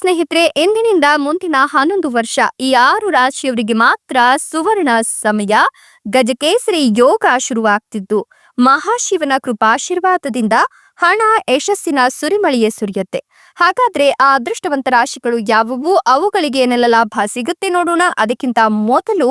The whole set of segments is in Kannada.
ಸ್ನೇಹಿತರೆ ಎಂದಿನಿಂದ ಮುಂದಿನ ಹನ್ನೊಂದು ವರ್ಷ, ಈ ಆರು ರಾಶಿಯವರಿಗೆ ಮಾತ್ರ ಸುವರ್ಣ ಸಮಯ. ಗಜಕೇಸರಿ ಯೋಗ ಶುರುವಾಗ್ತಿದ್ದು. ಮಹಾಶಿವನ ಕೃಪಾಶೀರ್ವಾದದಿಂದ ಹಣ, ಯಶಸ್ಸಿನ ಸುರಿಮಳೆಯೇ ಸುರಿಯುತ್ತೆ. ಹಾಗಾದ್ರೆ ಆ ಅದೃಷ್ಟವಂತ ರಾಶಿಗಳು ಯಾವುವು? ಅವುಗಳಿಗೆ ಏನೆಲ್ಲ ಲಾಭ ಸಿಗುತ್ತೆ ನೋಡೋಣ. ಅದಕ್ಕಿಂತ ಮೊದಲು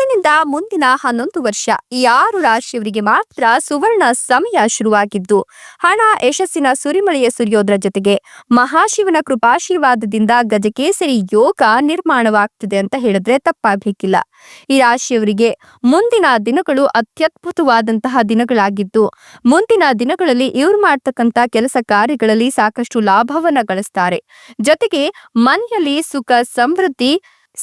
ಎಂದಿನಿಂದ ಮುಂದಿನ ಹನ್ನೊಂದು ವರ್ಷ ಈ ಆರು ರಾಶಿಯವರಿಗೆ ಮಾತ್ರ ಸುವರ್ಣ ಸಮಯ ಶುರುವಾಗಿದ್ದು, ಹಣ ಯಶಸ್ಸಿನ ಸುರಿಮಳೆಯ ಸುರಿಯೋದ್ರ ಜೊತೆಗೆ ಮಹಾಶಿವನ ಕೃಪಾಶೀರ್ವಾದದಿಂದ ಗಜಕೇಸರಿ ಯೋಗ ನಿರ್ಮಾಣವಾಗ್ತದೆ ಅಂತ ಹೇಳಿದ್ರೆ ತಪ್ಪಾಗಬೇಕಿಲ್ಲ ಈ ರಾಶಿಯವರಿಗೆ ಮುಂದಿನ ದಿನಗಳು ಅತ್ಯದ್ಭುತವಾದಂತಹ ದಿನಗಳಾಗಿದ್ದು, ಮುಂದಿನ ದಿನಗಳಲ್ಲಿ ಇವ್ರು ಮಾಡ್ತಕ್ಕಂತ ಕೆಲಸ ಕಾರ್ಯಗಳಲ್ಲಿ ಸಾಕಷ್ಟು ಲಾಭವನ್ನ ಗಳಿಸ್ತಾರೆ. ಜೊತೆಗೆ ಮನೆಯಲ್ಲಿ ಸುಖ, ಸಮೃದ್ಧಿ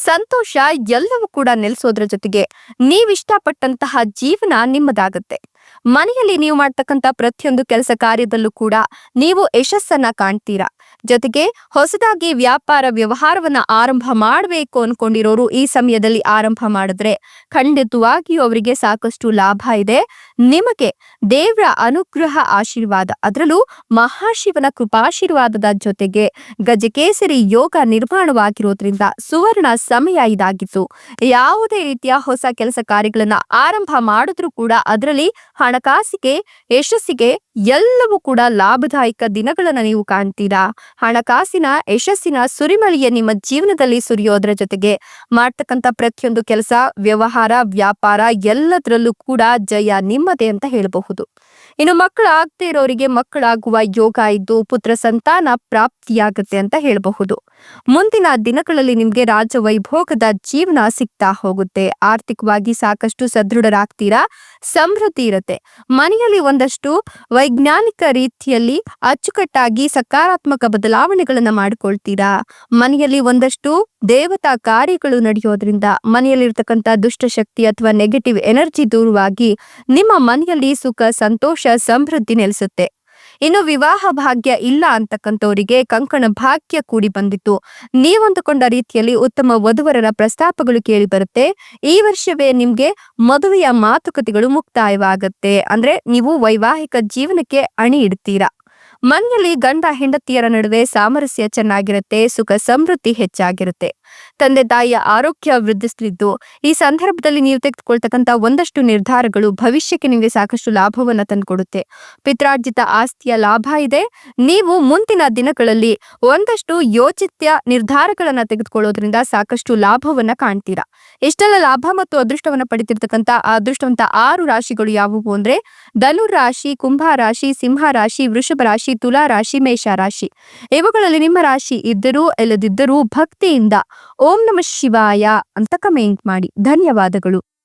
ಸಂತೋಷ ಎಲ್ಲವೂ ಕೂಡ ನೆಲೆಸೋದ್ರ ಜೊತೆಗೆ ನೀವಿಷ್ಟಪಟ್ಟಂತಹ ಜೀವನ ನಿಮ್ಮದಾಗುತ್ತೆ. ಮನೆಯಲ್ಲಿ ನೀವು ಮಾಡ್ತಕ್ಕಂಥ ಪ್ರತಿಯೊಂದು ಕೆಲಸ ಕಾರ್ಯದಲ್ಲೂ ಕೂಡ ನೀವು ಯಶಸ್ಸನ್ನ ಕಾಣ್ತೀರಾ? ಜೊತೆಗೆ ಹೊಸದಾಗಿ ವ್ಯಾಪಾರ ವ್ಯವಹಾರವನ್ನ ಆರಂಭ ಮಾಡಬೇಕು ಅನ್ಕೊಂಡಿರೋರು ಈ ಸಮಯದಲ್ಲಿ ಆರಂಭ ಮಾಡಿದ್ರೆ ಖಂಡಿತವಾಗಿಯೂ ಅವರಿಗೆ ಸಾಕಷ್ಟು ಲಾಭ ಇದೆ. ನಿಮಗೆ ದೇವರ ಅನುಗ್ರಹ ಆಶೀರ್ವಾದ, ಅದರಲ್ಲೂ ಮಹಾಶಿವನ ಕೃಪಾಶೀರ್ವಾದದ ಜೊತೆಗೆ ಗಜಕೇಸರಿ ಯೋಗ ನಿರ್ಮಾಣವಾಗಿರೋದ್ರಿಂದ ಸುವರ್ಣ ಸಮಯ ಇದಾಗಿತ್ತು. ಯಾವುದೇ ರೀತಿಯ ಹೊಸ ಕೆಲಸ ಕಾರ್ಯಗಳನ್ನ ಆರಂಭ ಮಾಡಿದ್ರೂ ಕೂಡ ಅದರಲ್ಲಿ ಹಣಕಾಸಿಗೆ, ಯಶಸ್ಸಿಗೆ ಎಲ್ಲವೂ ಕೂಡ ಲಾಭದಾಯಕ ದಿನಗಳನ್ನ ನೀವು ಕಾಣ್ತೀರಾ? ಹಣಕಾಸಿನ ಯಶಸ್ಸಿನ ಸುರಿಮಳೆಯ ನಿಮ್ಮ ಜೀವನದಲ್ಲಿ ಸುರಿಯೋದ್ರ ಜೊತೆಗೆ ಮಾಡ್ತಕ್ಕಂಥ ಪ್ರತಿಯೊಂದು ಕೆಲಸ, ವ್ಯವಹಾರ, ವ್ಯಾಪಾರ ಎಲ್ಲದರಲ್ಲೂ ಕೂಡ ಜಯ ನಿಮ್ಮದೇ ಅಂತ ಹೇಳಬಹುದು. ಇನ್ನು ಮಕ್ಕಳಾಗದೇ ಇರೋರಿಗೆ ಮಕ್ಕಳಾಗುವ ಯೋಗ ಇದ್ದು ಪುತ್ರ ಸಂತಾನ ಪ್ರಾಪ್ತಿಯಾಗುತ್ತೆ ಅಂತ ಹೇಳಬಹುದು. ಮುಂದಿನ ದಿನಗಳಲ್ಲಿ ನಿಮ್ಗೆ ರಾಜ ವೈಭೋಗದ ಜೀವನ ಸಿಗ್ತಾ ಹೋಗುತ್ತೆ. ಆರ್ಥಿಕವಾಗಿ ಸಾಕಷ್ಟು ಸದೃಢರಾಗ್ತೀರಾ? ಸಮೃದ್ಧಿ ಇರುತ್ತೆ. ಮನೆಯಲ್ಲಿ ಒಂದಷ್ಟು ವೈಜ್ಞಾನಿಕ ರೀತಿಯಲ್ಲಿ ಅಚ್ಚುಕಟ್ಟಾಗಿ ಸಕಾರಾತ್ಮಕ ಬದಲಾವಣೆಗಳನ್ನ ಮಾಡ್ಕೊಳ್ತೀರಾ? ಮನೆಯಲ್ಲಿ ಒಂದಷ್ಟು ದೇವತಾ ಕಾರ್ಯಗಳು ನಡೆಯೋದ್ರಿಂದ ಮನೆಯಲ್ಲಿರ್ತಕ್ಕಂಥ ದುಷ್ಟಶಕ್ತಿ ಅಥವಾ ನೆಗೆಟಿವ್ ಎನರ್ಜಿ ದೂರವಾಗಿ ನಿಮ್ಮ ಮನೆಯಲ್ಲಿ ಸುಖ, ಸಂತೋಷ ಸಮೃದ್ಧಿ ನೆಲೆಸುತ್ತೆ. ಇನ್ನು ವಿವಾಹ ಭಾಗ್ಯ ಇಲ್ಲ ಅಂತಕ್ಕಂಥವರಿಗೆ ಕಂಕಣ ಭಾಗ್ಯ ಕೂಡಿ ಬಂದಿತ್ತು. ನೀವಂದುಕೊಂಡ ರೀತಿಯಲ್ಲಿ ಉತ್ತಮ ವಧುವರರ ಪ್ರಸ್ತಾಪಗಳು ಕೇಳಿ ಬರುತ್ತೆ. ಈ ವರ್ಷವೇ ನಿಮ್ಗೆ ಮದುವೆಯ ಮಾತುಕತೆಗಳು ಮುಕ್ತಾಯವಾಗುತ್ತೆ. ಅಂದ್ರೆ ನೀವು ವೈವಾಹಿಕ ಜೀವನಕ್ಕೆ ಅಣಿ ಇಡ್ತೀರಾ. ಮನೆಯಲ್ಲಿ ಗಂಡ ಹೆಂಡತಿಯರ ನಡುವೆ ಸಾಮರಸ್ಯ ಚೆನ್ನಾಗಿರುತ್ತೆ, ಸುಖ, ಸಮೃದ್ಧಿ ಹೆಚ್ಚಾಗಿರುತ್ತೆ. ತಂದೆ ತಾಯಿಯ ಆರೋಗ್ಯ ವೃದ್ಧಿಸಲಿದ್ದು, ಈ ಸಂದರ್ಭದಲ್ಲಿ ನೀವು ತೆಗೆದುಕೊಳ್ತಕ್ಕಂಥ ಒಂದಷ್ಟು ನಿರ್ಧಾರಗಳು ಭವಿಷ್ಯಕ್ಕೆ ನಿಮಗೆ ಸಾಕಷ್ಟು ಲಾಭವನ್ನ ತಂದುಕೊಡುತ್ತೆ. ಪಿತ್ರಾರ್ಜಿತ ಆಸ್ತಿಯ ಲಾಭ ಇದೆ. ನೀವು ಮುಂದಿನ ದಿನಗಳಲ್ಲಿ ಒಂದಷ್ಟು ಯೋಚಿತ್ಯ ನಿರ್ಧಾರಗಳನ್ನ ತೆಗೆದುಕೊಳ್ಳೋದ್ರಿಂದ ಸಾಕಷ್ಟು ಲಾಭವನ್ನ ಕಾಣ್ತೀರಾ. ಇಷ್ಟೆಲ್ಲ ಲಾಭ ಮತ್ತು ಅದೃಷ್ಟವನ್ನ ಪಡಿತಿರ್ತಕ್ಕಂಥ ಅದೃಷ್ಟವಂತ ಆರು ರಾಶಿಗಳು ಯಾವುವು ಅಂದ್ರೆ, ಧನುರ್ ರಾಶಿ, ಕುಂಭ ರಾಶಿ, ಸಿಂಹ ರಾಶಿ, ವೃಷಭ ರಾಶಿ, ತುಲಾ ರಾಶಿ, ಮೇಷ ರಾಶಿ. ಇವುಗಳಲ್ಲಿ ನಿಮ್ಮ ರಾಶಿ ಇದ್ದರೂ, ಇಲ್ಲದಿದ್ದರೂ ಭಕ್ತಿಯಿಂದ ಓಂ ನಮ ಶಿವಾಯ ಅಂತ ಕಮೆಂಟ್ ಮಾಡಿ. ಧನ್ಯವಾದಗಳು.